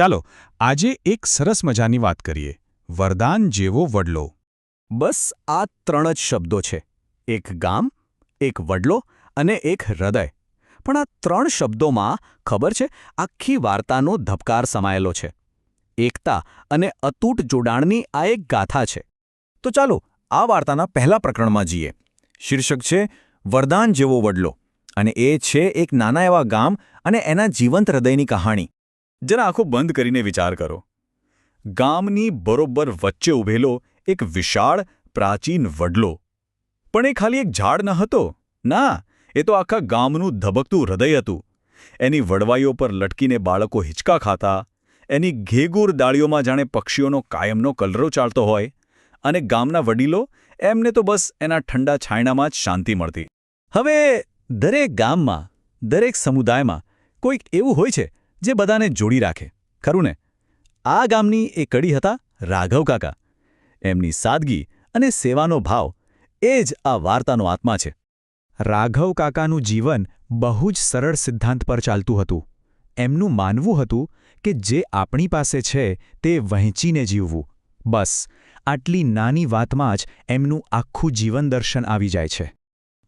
ચાલો, આજે એક સરસ મજાની વાત કરીએ. વરદાન જેવો વડલો. બસ આ ત્રણ જ શબ્દો છે. એક ગામ, એક વડલો અને એક હૃદય. પણ આ ત્રણ શબ્દોમાં ખબર છે, આખી વાર્તાનો ધબકાર સમાયેલો છે. એકતા અને અતૂટ જોડાણની આ એક ગાથા છે. તો ચાલો, આ વાર્તાના પહેલા પ્રકરણમાં જઈએ. શીર્ષક છે, વરદાન જેવો વડલો. અને એ છે એક નાના એવા ગામ અને એના જીવંત હૃદયની કહાણી. જરા આંખો બંધ કરીને વિચાર કરો. ગામની બરોબર વચ્ચે ઊભેલો એક વિશાળ પ્રાચીન વડલો. પણ એ ખાલી એક ઝાડ ન હતો. ના, એ તો આખા ગામનું ધબકતું હૃદય હતું. એની વડવાઈઓ પર લટકીને બાળકો હિંચકા ખાતા, એની ઘેગુર ડાળીઓમાં જાણે પક્ષીઓનો કાયમનો કલરો ચાલતો હોય, અને ગામના વડીલો એમને તો બસ એના ઠંડા છાંયડામાં જ શાંતિ મળતી. હવે દરેક ગામમાં, દરેક સમુદાયમાં કોઈક એવું હોય છે જે બધાને જોડી રાખે. ખરું ને? આ ગામની એ કડી હતા રાઘવ કાકા. એમની સાદગી અને સેવાનો ભાવ એ જ આ વાર્તાનો આત્મા છે. રાઘવ કાકાનું જીવન બહુ જ સરળ સિદ્ધાંત પર ચાલતું હતું. એમનું માનવું હતું કે જે આપણી પાસે છે તે વહેંચીને જીવવું. બસ, આટલી નાની વાતમાં જ એમનું આખું જીવન દર્શન આવી જાય છે.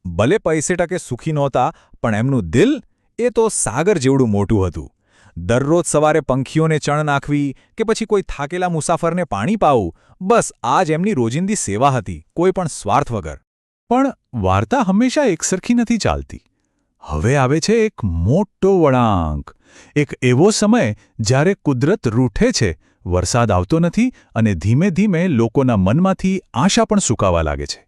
ભલે પૈસે ટકે સુખી નહોતા, પણ એમનું દિલ એ તો સાગર જેવડું મોટું હતું. દરરોજ સવારે પંખીઓને ચણ નાખવી કે પછી કોઈ થાકેલા મુસાફરને પાણી પાવું, બસ આ જ એમની રોજિંદી સેવા હતી, કોઈ પણ સ્વાર્થ વગર. પણ વાર્તા હંમેશા એકસરખી નથી ચાલતી. હવે આવે છે એક મોટો વળાંક, એક એવો સમય જ્યારે કુદરત રૂઠે છે, વરસાદ આવતો નથી અને ધીમે ધીમે લોકોના મનમાંથી આશા પણ સુકાવા લાગે છે.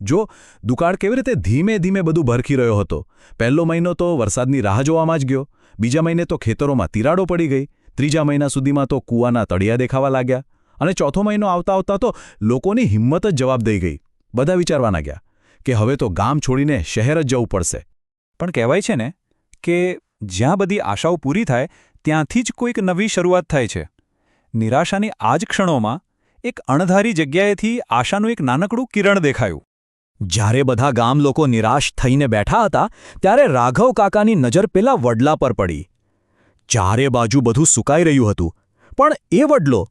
જો દુકાળ કેવી રીતે ધીમે ધીમે બધું ભરખી રહ્યો હતો, પહેલો મહિનો તો વરસાદની રાહ જોવામાં જ ગયો બીજા મહિને તો ખેતરોમાં તિરાડો પડી ગઈ, ત્રીજા મહિના સુધીમાં તો કૂવાના તળિયા દેખાવા લાગ્યા અને ચોથો મહિનો આવતા આવતા તો લોકોની હિંમત જ જવાબ દઈ ગઈ. બધા વિચારવા લાગ્યા કે હવે તો ગામ છોડીને શહેર જ જવું પડશે. પણ કહેવાય છે ને કે જ્યાં બધી આશાઓ પૂરી થાય, ત્યાંથી જ કોઈક નવી શરૂઆત થાય છે. નિરાશાની આ જ ક્ષણોમાં એક અણધારી જગ્યાએથી આશાનું એક નાનકડું કિરણ દેખાયું. જ્યારે બધા ગામ લોકો નિરાશ થઈને બેઠા હતા, ત્યારે રાઘવ કાકાની નજર પેલા વડલા પર પડી. ચારે બાજુ બધું સુકાઈ રહ્યું હતું, પણ એ વડલો,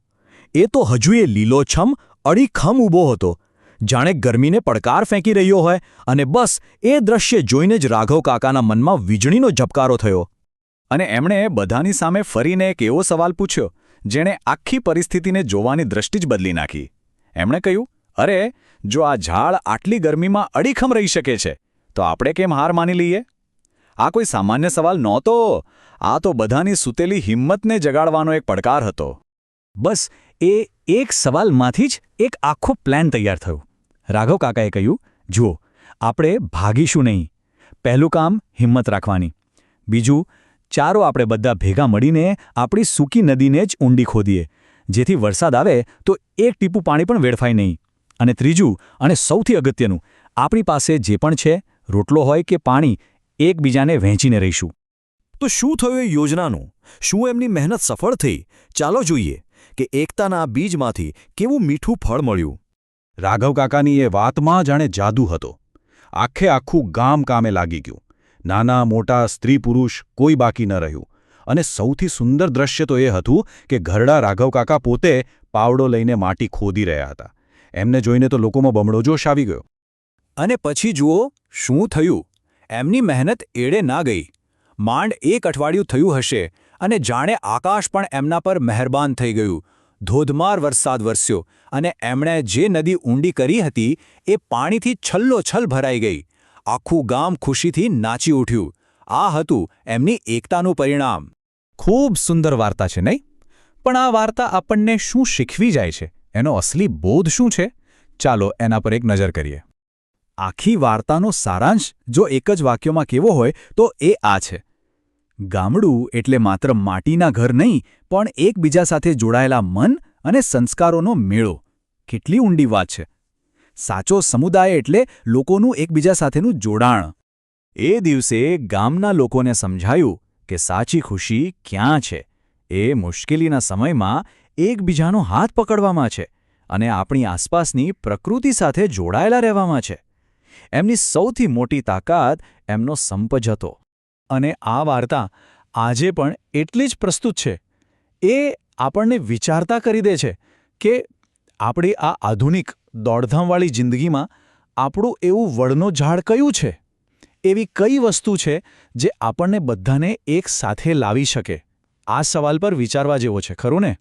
એ તો હજુ એ લીલોછમ, અડીખમ ઊભો હતો. જાણે ગરમીને પડકાર ફેંકી રહ્યો હોય, અને બસ એ દ્રશ્ય જોઈને જ રાઘવ કાકાના મનમાં વીજળીનો ઝબકારો થયો. અને એમણે બધાની સામે ફરીને એક એવો સવાલ પૂછ્યો, જેણે આખી પરિસ્થિતિને જોવાની દૃષ્ટિ જ બદલી નાખી. એમણે કહ્યું અરે, જો આ ઝાડ આટલી ગરમીમાં અડીખમ રહી શકે છે, તો આપણે કેમ હાર માની લઈએ? આ કોઈ સામાન્ય સવાલ નહોતો. આ તો બધાની સૂતેલી હિંમતને જગાડવાનો એક પડકાર હતો. બસ, એ એક સવાલમાંથી જ એક આખો પ્લાન તૈયાર થયો. રાઘવ કાકાએ કહ્યું, જુઓ, આપણે ભાગીશું નહીં. પહેલું કામ હિંમત રાખવાની. બીજું, ચારો આપણે બધા ભેગા મળીને આપણી સૂકી નદીને જ ઊંડી ખોદીએ. જેથી વરસાદ આવે તો એક ટીપું પાણી પણ વેડફાય નહીં. અને ત્રીજું, અને સૌથી અગત્યનું, આપણી પાસે જે પણ છે, રોટલો હોય કે પાણી, એકબીજાને વહેંચીને રહીશું. તો શું થયું એ યોજનાનું? શું એમની મહેનત સફળ થઈ? ચાલો જોઈએ કે એકતાના આ બીજમાંથી કેવું મીઠું ફળ મળ્યું. રાઘવ કાકાની એ વાતમાં જાણે જાદુ હતો. આખે આખું ગામ કામે લાગી ગયું. નાના મોટા સ્ત્રી પુરુષ કોઈ બાકી ન રહ્યું. અને સૌથી સુંદર દ્રશ્ય તો એ હતું કે ઘરડા રાઘવ કાકા પોતે પાવડો લઈને માટી ખોદી રહ્યા હતા. એમને જોઈને તો લોકોમાં બમણો જોશ આવી ગયો. અને પછી જુઓ, શું થયું? એમની મહેનત એડે ના ગઈ. માંડ એક અઠવાડિયું થયું હશે અને જાણે આકાશ પણ એમના પર મહેરબાન થઈ ગયું. ધોધમાર વરસાદ વરસ્યો અને એમણે જે નદી ઊંડી કરી હતી એ પાણીથી છલ્લોછલ ભરાઈ ગઈ. આખું ગામ ખુશીથી નાચી ઉઠ્યું. આ હતું એમની એકતાનું પરિણામ. ખૂબ સુંદર વાર્તા છે, નહીં? પણ આ વાર્તા આપણને શું શીખવી જાય છે? એનો અસલી બોધ શું છે? ચાલો એના પર એક નજર કરીએ. આખી વાર્તાનો સારાંશ જો એક જ વાક્યમાં કેવો હોય, તો એ આ છે. ગામડું એટલે માત્ર માટીના ઘર નહીં, પણ એકબીજા સાથે જોડાયેલા મન અને સંસ્કારોનો મેળો. કેટલી ઊંડી વાત છે. સાચો સમુદાય એટલે લોકોનું એકબીજા સાથેનું જોડાણ. એ દિવસે ગામના લોકોને સમજાયું કે સાચી ખુશી ક્યાં છે? એ મુશ્કેલીના સમયમાં એકબીજાનો હાથ પકડવામાં છે અને આપણી આસપાસની પ્રકૃતિ સાથે જોડાયેલા રહેવામાં છે. એમની સૌથી મોટી તાકાત એમનો સંપજ હતો. અને આ વાર્તા આજે પણ એટલી જ પ્રસ્તુત છે. એ આપણને વિચારતા કરી દે છે કે આપણી આ આધુનિક દોડધામવાળી જિંદગીમાં આપણું એવું વળનો ઝાડ કયું છે? એવી કઈ વસ્તુ છે જે આપણને બધાને એક સાથે લાવી શકે? આ સવાલ પર વિચારવા જેવો છે, ખરું ને?